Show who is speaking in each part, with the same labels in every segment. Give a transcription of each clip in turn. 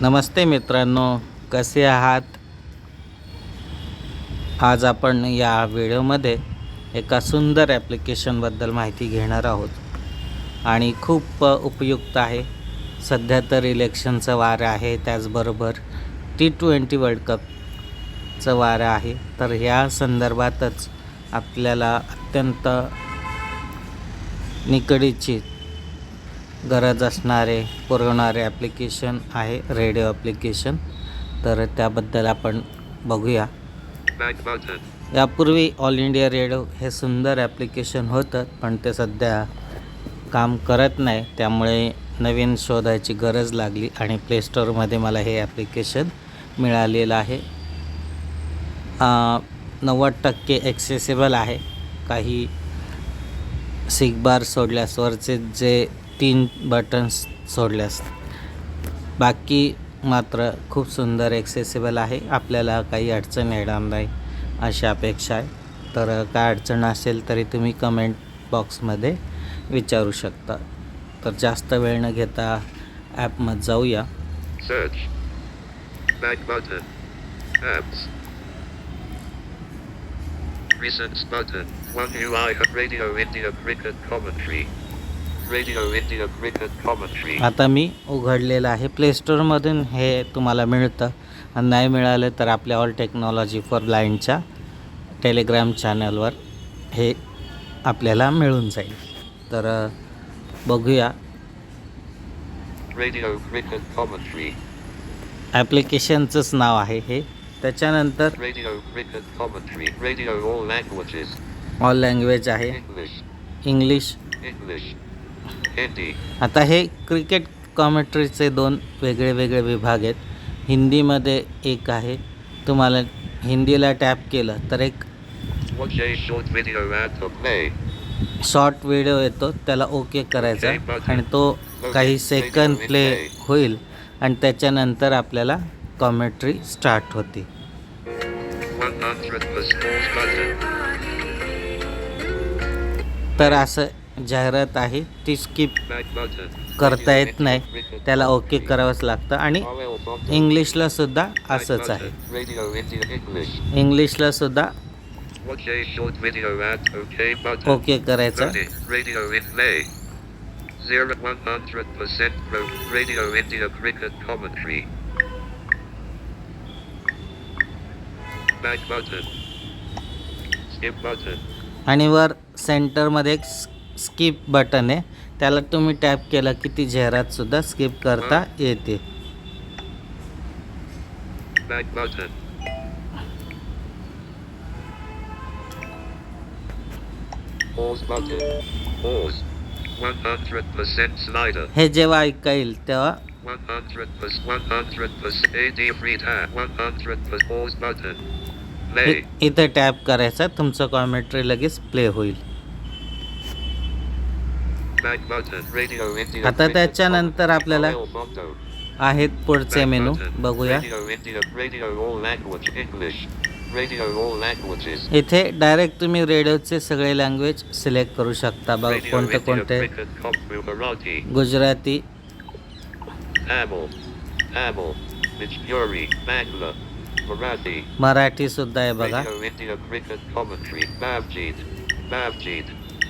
Speaker 1: नमस्ते मित्रांनो कसे आहात? आज आपण या व्हिडिओमध्ये एका सुंदर ॲप्लिकेशनबद्दल माहिती घेणार आहोत. आणि खूप उपयुक्त आहे. सध्या तर इलेक्शनचं वारं आहे त्याचबरोबर टी ट्वेंटी वर्ल्ड कपचं वारं आहे. तर ह्या संदर्भातच आपल्याला अत्यंत निकडीची गरज असणारे पुरवणारे ॲप्लिकेशन आहे रेडिओ ॲप्लिकेशन तर त्याबद्दल आपण बघूया. यापूर्वी ऑल इंडिया रेडिओ हे सुंदर ॲप्लिकेशन होतं पण ते सध्या काम करत नाही. त्यामुळे नवीन शोधायची गरज लागली आणि प्ले स्टोअरमध्ये मला हे ॲप्लिकेशन मिळालेलं आहे. नव्वद टक्के ॲक्सेसिबल आहे. काही सिग बार सोडल्यास वरचे जे तीन बटन्स सोडल्यास. बाकी मात्र खूप सुंदर ॲक्सेसिबल आहे. आपल्याला काही अडचण येणार नाही अशी अपेक्षा आहे. तर काय अडचण असेल तरी तुम्ही कमेंट बॉक्समध्ये विचारू शकता. तर जास्त वेळ न घेता ॲपमध्ये जाऊया.
Speaker 2: Search. Back button. One UI Radio India Cricket Commentary. Radio India Cricket Commentary.
Speaker 1: आता मी उघडलेलं आहे प्ले स्टोअरमधून हे तुम्हाला मिळतं आणि नाही मिळालं तर आपल्या ऑल टेक्नॉलॉजी फॉर ब्लाइंडच्या टेलिग्राम चॅनलवर हे आपल्याला मिळून जाईल तर बघूया. ॲप्लिकेशनचंच नाव आहे हे त्याच्यानंतर. ऑल लँग्वेज आहे. इंग्लिश.
Speaker 2: Hindi.
Speaker 1: आता हे क्रिकेट कॉमेंट्रीचे दोन वेगळे वेगळे विभाग आहेत. हिंदीमध्ये एक आहे. तुम्हाला हिंदीला टॅप केलं तर एक. शॉर्ट व्हिडिओ येतो. त्याला ओके करायचा. आणि तो काही सेकंद प्ले होईल. आणि त्याच्यानंतर आपल्याला कॉमेंट्री स्टार्ट होती.
Speaker 2: 100 plus pause button.
Speaker 1: तर असं जाहिरात आहे. ती स्किप करता येत नाही. त्याला ओके करावंच लागतं. आणि इंग्लिशला सुद्धा असंच आहे. इंग्लिशला सुद्धा ओके करायचं. आणि वर सेंटरमध्ये एक स्किप बटन आहे. त्याला तुम्ही टॅप केला की ती जेहरातसुद्धा स्किप करता येते.
Speaker 2: हो
Speaker 1: हे जेव्हा ऐका येईल तेव्हा इथं टॅप करायचा. तुमचं कॉमेट्री लगेच प्ले होईल. आता त्याच्यानंतर आपल्याला आहेत पुढचे मेनू. बघूया. इथे डायरेक्ट तुम्ही रेडिओचे सगळे लँग्वेज सिलेक्ट करू शकता. बघ कोणते कोणते? गुजराती. मराठी सुद्धा आहे बघा.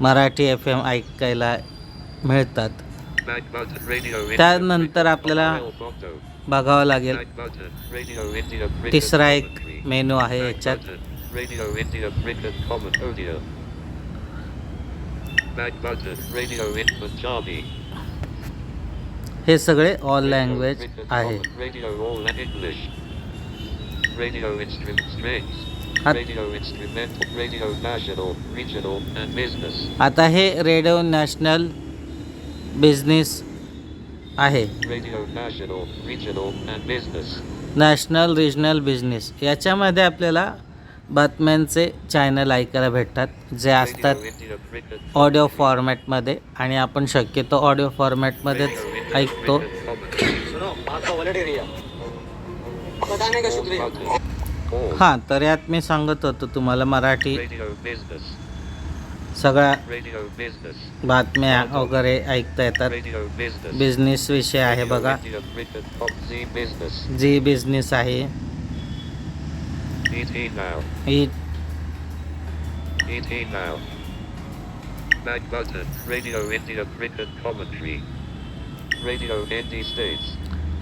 Speaker 1: मराठी एफ एम ऐकायला मिळतात. त्यानंतर आपल्याला बघावं लागेल. तिसरा एक मेनू आहे याच्यात. हे सगळे ऑल लँग्वेज आहे.
Speaker 2: रेट इगल
Speaker 1: आता हे रेडिओ नॅशनल बिझनेस आहे. नॅशनल रिजनल बिझनेस याच्यामध्ये आपल्याला बातम्यांचे चॅनल ऐकायला भेटतात जे असतात ऑडिओ फॉर्मॅटमध्ये आणि आपण शक्यतो ऑडिओ फॉर्मॅटमध्येच ऐकतो. हा. तर यात मी सांगत होतो तुम्हाला मराठी सगळ्या बातम्या वगैरे ऐकता येतात. बिझनेस विषय आहे बघा. जी बिझनेस आहे. इट इथ हि
Speaker 2: बॅट गॉज द्वे डी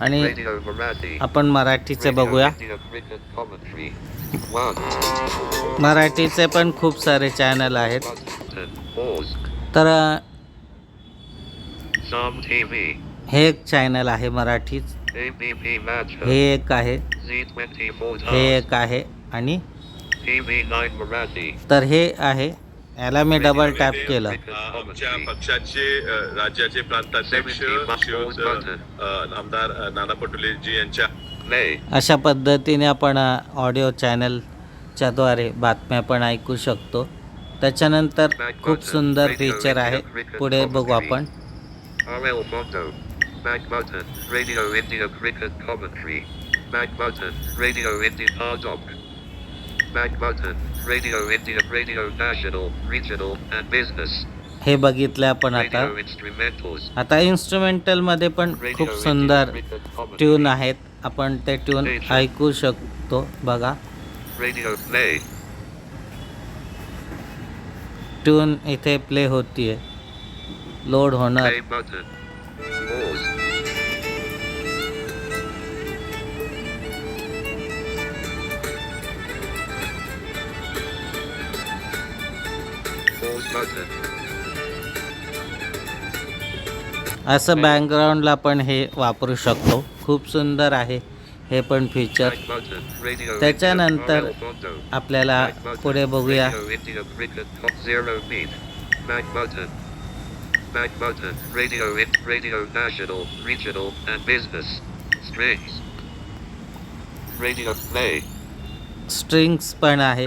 Speaker 1: आणि आपण मराठीचे बघूया. मराठीचे पण खूप सारे चॅनल आहेत. तर हे एक चॅनल आहे मराठीच हे एक आहे. हे एक आहे आणि तर हे आहे याला मी डबल टॅप केलं.
Speaker 3: आमच्या पक्षाचे राज्याचे प्रांताध्यक्ष आमदार नाना पटोले जी यांच्या.
Speaker 1: अशा पद्धतीने आपण ऑडिओ चॅनलच्याद्वारे बातम्या पण ऐकू शकतो. त्याच्यानंतर खूप सुंदर फीचर आहे. पुढे बघू आपण.
Speaker 2: Back button. Radio India Cricket Commentary. Back button. Radio India, Radio National, Regional and Business.
Speaker 1: हे बघितलं आपण आता. आता इन्स्ट्रुमेंटलमध्ये पण खूप सुंदर ट्यून आहेत. आपण ते ट्यून ऐकू शकतो बघा. ट्यून इथे प्ले होतीये. लोड होणार. असं बॅकग्राऊंडला पण हे वापरू शकतो. खूप सुंदर आहे हे पण फीचर त्याच्यानंतर आपल्याला पुढे बघूया. स्ट्रिंग्स पण आहे.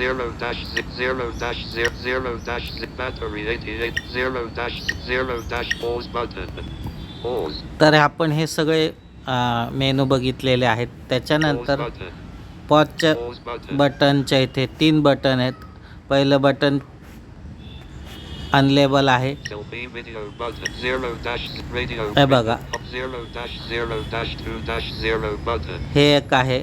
Speaker 2: Zero dash zero dash zero dash battery 88 zero dash zero dash pause button. Pause.
Speaker 1: तर आपण हे सगळे मेनू बघितलेले आहेत त्याच्यानंतर. पॉजच्या. बटनच्या इथे तीन बटन आहेत पहिलं बटन अनलेबल आहे हे बघा हे एक आहे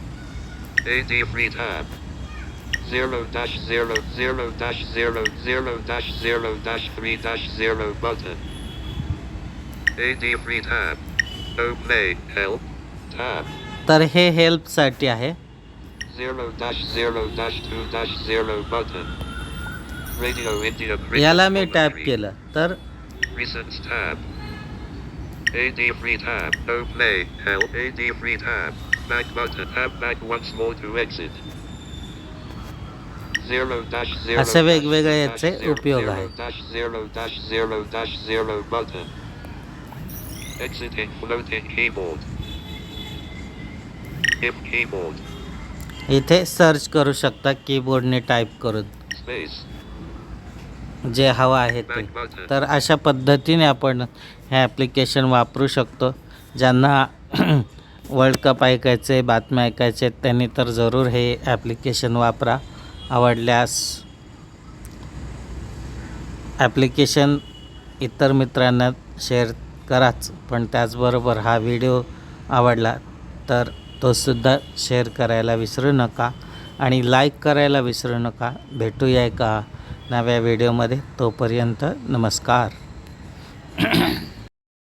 Speaker 2: AD free tab. AD free tab. 0 dash 0 0 dash 0 0 dash 0 dash 3 dash 0 button. AD free tab. No play. Help. Tab.
Speaker 1: तर हे हेल्पसाठी आहे
Speaker 2: 0 dash 0 dash 2 dash 0 button. Radio India cricket
Speaker 1: याला मी टॅप
Speaker 2: commentary.
Speaker 1: केलं तर
Speaker 2: Recent tab. AD free tab. No play. Help. AD free tab. back button. Tap back once more to exit.
Speaker 1: असे वेगवेगळे याचे उपयोग आहेत. इथे सर्च करू शकता कीबोर्डने टाइप करून. जे हवं आहे ते. तर अशा पद्धतीने आपण हे ॲप्लिकेशन वापरू शकतो. ज्यांना वर्ल्ड कप ऐकायचे बातम्या ऐकायचे आहेत, त्यांनी तर जरूर हे ॲप्लिकेशन वापरा. आवडल्यास ॲप्लिकेशन इतर मित्रांना शेअर कराच. पण त्याचबरोबर हा व्हिडिओ आवडला तर तोसुद्धा शेअर करायला विसरू नका आणि लाईक करायला विसरू नका. भेटूया एका नव्या व्हिडिओमध्ये तोपर्यंत नमस्कार.